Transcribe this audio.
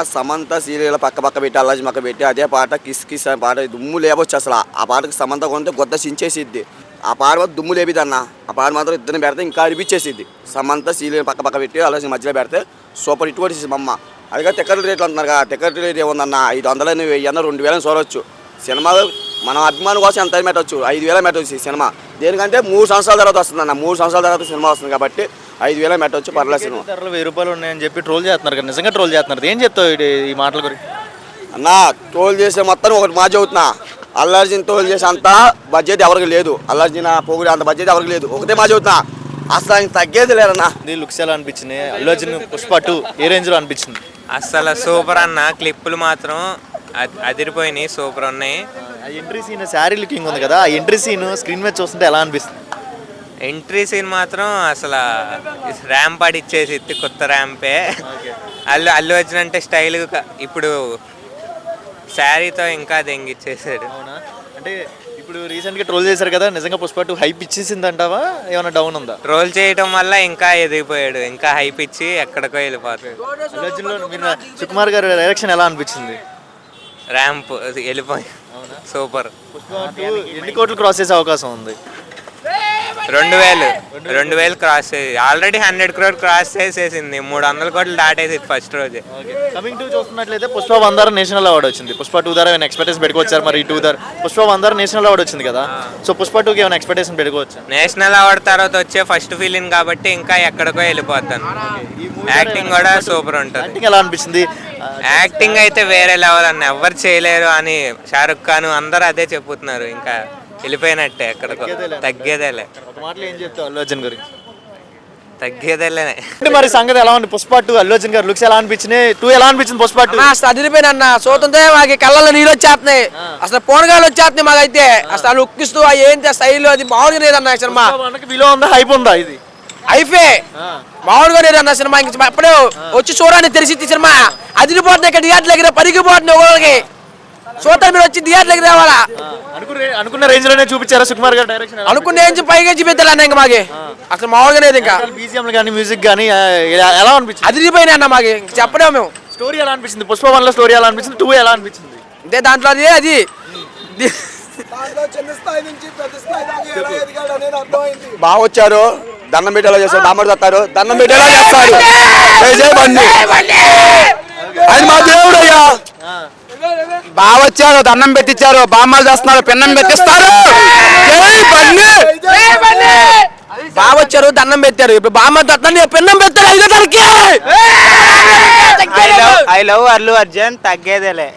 ఆ సమంత సీరియల్ పక్క పక్క పెట్టి అల్లాజీ మక్క పెట్టి అదే పాట కిస్ కిస్ అనే పాట దుమ్ము లేవచ్చు అసలు. ఆ పాటకి సమంత కొంటే గొద్ద చించేసిద్ది. ఆ పాట మాత్రం దుమ్ము లేపిదన్న. ఆ పాట మాత్రం ఇద్దరిని పెడితే ఇంకా అనిపించేసిద్ది. సమంత సీరియల్ పక్క పక్క పెట్టి అల్లాజీ మధ్యలో పెడితే సూపర్ హిట్ కొట్టేసి మమ్మ అమ్మ. అదిగా టికెట్ రేట్లు అంటున్నారు కదా టికెట్ రేట్ ఏముందన్న? ఐదు వందలని వెయ్యి అన్న రెండు వేలని చూడవచ్చు సినిమా మన అభిమానం కోసం ఎంత పెట్టవచ్చు ఐదు వేల పెట్టవచ్చు సినిమా. దేనికంటే మూడు సంవత్సరాల తర్వాత వస్తుందన్న. మూడు సంవత్సరాల తర్వాత సినిమా వస్తుంది కాబట్టి ఐదు వేల పెట్టవచ్చు పర్లేదు సినిమా. ధరలు వెయ్యి రూపాయలు ఉన్నాయని చెప్పి ట్రోల్ చేస్తున్నారు కదా నిజంగా ట్రోల్ చేస్తున్నారు. ఏం చెప్తావు ఇది- ఈ మాటల గురించి అన్న టోల్ చేసే మొత్తం ఒకటి మా చెబుతున్నా. అల్లర్జున్ టోల్ చేసే అంత బడ్జెట్ ఎవరికి లేదు. అల్లర్జున్ పొగుడు అంత బడ్జెట్ ఎవరికి లేదు. ఒకటే మా చెబుతున్నా. అసలు ఆయన తగ్గేది లేరన్నా ఇది లుక్స్ ఎలా అనిపించింది అల్లు అర్జున్ పుష్ప టూ ఏ రేంజ్లో అనిపించింది? అస్సలు సూపర్ అన్న. క్లిప్పులు మాత్రం అద్- అదిరిపోయినాయి సూపర్ ఉన్నాయి. ఆ ఎంట్రీ సీన్ శారీ లుకింగ్ ఉంది కదా ఆ ఎంట్రీ సీన్ స్క్రీన్ మీద చూస్తుంటే ఎలా అనిపిస్తుంది? ఎంట్రీ సీన్ మాత్రం అసలు ర్యాంప్ ఆడిచ్చేసి కొత్త ర్యాంపే. అల్లు అల్లు వచ్చినంటే స్టైల్ ఇప్పుడు శారీతో ఇంకా దెంగిచ్చేసాడు. అవునా? అంటే ఇప్పుడు రీసెంట్గా ట్రోల్ చేశారు కదా నిజంగా పుష్ప టూ హైప్ ఇచ్చేసింది అంటావా ఏమైనా డౌన్ ఉందా? రోల్ చేయటం వల్ల ఇంకా ఎదిగిపోయాడు ఇంకా హైప్ ఇచ్చి ఎక్కడికో వెళ్ళిపోతాడు. మీరు సుకుమార్ గారి డైరెక్షన్ ఎలా అనిపించింది? ర్యాంప్ వెళ్ళిపోయి. సూపర్. ఎన్ని కోట్లు క్రాస్ చేసే అవకాశం ఉంది? రెండు వేలు. రెండు వేలు క్రాస్ చేసి. ఆల్రెడీ హండ్రెడ్ క్రోర్ క్రాస్ చేసేసింది. మూడు వందల కోట్లు దాటేసింది ఫస్ట్ రోజే. కమింగ్ టు చూస్తున్నట్లయితే పుష్ప వన్ ద్వారా నేషనల్ అవార్డు వచ్చింది. పుష్ప టూ ద్వారా ఏమైనా ఎక్స్పెక్టేషన్ పెట్టుకోవచ్చారు మరి? టూ ద్వారా. పుష్ప వన్ ద్వారా నేషనల్ అవార్డు వచ్చింది కదా. సో పుష్ప టూకి ఏమైనా ఎక్స్పెక్టేషన్ పెట్టుకోవచ్చు? నేషనల్ అవార్డ్ తర్వాత వచ్చే ఫస్ట్ ఫీలింగ్ కాబట్టి ఇంకా ఎక్కడికో వెళ్ళిపోతాను. యాక్టింగ్ కూడా సూపర్ ఉంటుంది. యాక్టింగ్ ఎలా అనిపించింది యాక్టింగ్ అయితే వేరే లెవెల్ అన్న. ఎవరు చేయలేరు అని షారుఖ్ ఖాన్ అందరూ అదే చెప్పుతున్నారు. ఇంకా వెళ్ళిపోయినట్టే ఎక్కడికో. తగ్గేదేలే. ఒక మాటలో ఏం చెప్తావు అల్లు అర్జున్ గురించి? తగ్గేదేలే అంటే మరి సంగతి ఎలా ఉంది? పుష్ప టూ అల్లు అర్జున్ గారు లుక్స్ ఎలా అనిపించినాయి? టూ ఎలా అనిపించింది పుష్ప టూ? అసలు అదిరిపోయిన అన్న. చూస్తుంటే మాకు కళ్ళల్లో నీళ్ళు వచ్చేస్తున్నాయి. అసలు పోనగాలు వచ్చేస్తున్నాయి మాకైతే. అసలు లుక్కిస్తూ ఆ ఏంటి స్టైల్ అది మామూలుగా లేదన్న సినిమా మనకి విలువ ఉందా? హైప్ ఉందా ఇది? అయిపే మామూలుగా లేదన్న సినిమా ఇంక అప్పుడే వచ్చి చూడని తెలిసి సినిమా అదిరిపోతున్నాయి ఇక్కడ థియేటర్ దగ్గర పరిగిపోతున్నాయి ఒకరికి చూడటానికి మీరు వచ్చి థియేటర్ దగ్గర రావాలా? అనుకున్న రేంజ్లోనే చూపించారా సుకుమార్ గారు డైరెక్షన్ అనుకున్న ఏం పైగా చూపించాలన్న ఇంకా మాకి? అసలు మామూలుగా లేదు ఇంకా. బీజిఎం కానీ మ్యూజిక్ కానీ ఎలా అనిపించింది? అదిరిపోయినాయి అన్న మాకి. ఇంక చెప్పలేము మేము. స్టోరీ ఎలా అనిపించింది? పుష్ప వన్లో స్టోరీ ఎలా అనిపించింది? టూ ఎలా అనిపించింది? అంటే దాంట్లో అది అది. బాగా వచ్చారు దండం పెట్టేలా చేస్తారు బామ్మడి తత్తారు దండం పెట్టేలా చేస్తారు ఆయన మా దేవుడు వచ్చారు దండం పెట్టించారు బామ్మలు చేస్తున్నారు పిన్నం పెట్టిస్తారు. జై వచ్చారు దండం పెట్టారు. ఇప్పుడు బామ్మ తట్టని పిన్నం పెట్టారు ఐదో తారీఖు ఐ లవ్ అల్లు అర్జున్ తగ్గేదేలే.